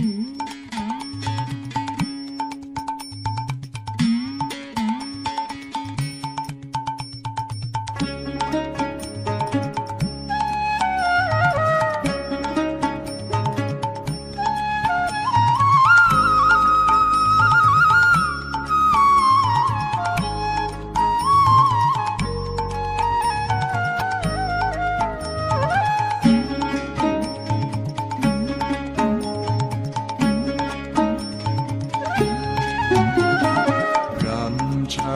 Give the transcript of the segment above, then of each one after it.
গ্রাম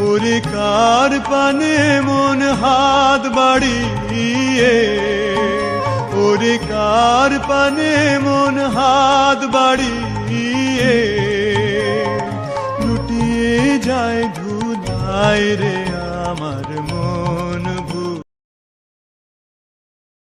ওরে কার পানে মন হাত বাড়িয়ে ওরে কার পানে মন হাত বাড়িয়ে, লুটিয়ে যায় ধুলাই রে